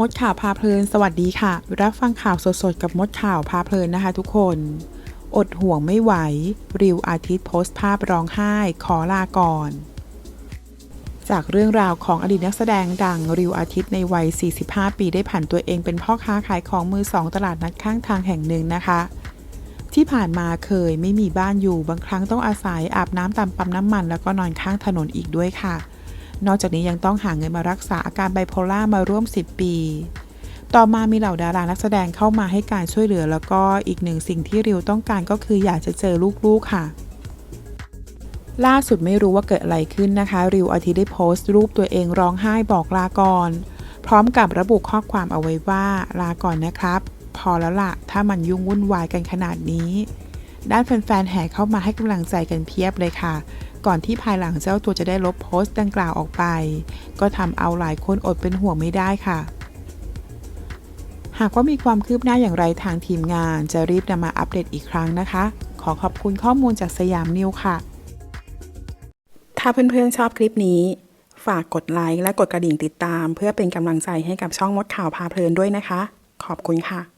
มดข่าวพาเพลิน สวัสดีค่ะ รับฟังข่าวสดๆ กับมดข่าวพาเพลินนะคะทุกคน อดห่วงไม่ไหว ริวอาทิตย์โพสต์ภาพร้องไห้ ขอลาก่อน จากเรื่องราวของอดีตนักแสดงดังริวอาทิตย์ในวัย 45 ปีได้ผ่านตัวเองเป็นพ่อค้าขายของมือสองตลาดนัดข้างทางแห่งหนึ่งนะคะ ที่ผ่านมาเคยไม่มีบ้านอยู่บางครั้งต้องอาศัยอาบน้ำตามปั๊มน้ำมัน แล้วก็นอนข้างถนนอีกด้วยค่ะ นอกจากนี้ยังต้องหาเงินมารักษาอาการไบโพล่ามาร่วม 10 ปี ต่อมามีเหล่าดารานักแสดงเข้ามาให้การช่วยเหลือ แล้วก็อีกหนึ่งสิ่งที่ริวต้องการก็คืออยากจะเจอลูกๆค่ะ ล่าสุดไม่รู้ว่าเกิดอะไรขึ้นนะคะ ริวอาทิตย์ได้โพสต์รูปตัวเองร้องไห้บอกลาก่อน พร้อมกับระบุข้อความเอาไว้ว่าลาก่อนนะครับ พอแล้วละถ้ามันยุ่งวุ่นวายกันขนาดนี้ ด้านแฟนๆแห่เข้ามาให้กำลังใจกันเพียบเลยค่ะ ก่อนที่ภายหลังเจ้าตัวจะได้ลบโพสต์ดังกล่าวออกไป ก็ทำเอาหลายคนอดเป็นห่วงไม่ได้ค่ะ หากว่ามีความคืบหน้าอย่างไรทางทีมงาน จะรีบนำมาอัปเดตอีกครั้งนะคะ ขอขอบคุณข้อมูลจากสยามนิวค่ะ ถ้าเพื่อนๆชอบคลิปนี้ ฝากกดไลค์และกดกระดิ่งติดตาม เพื่อเป็นกำลังใจให้กับช่องมดข่าวพาเพลินด้วยนะคะ ขอบคุณค่ะ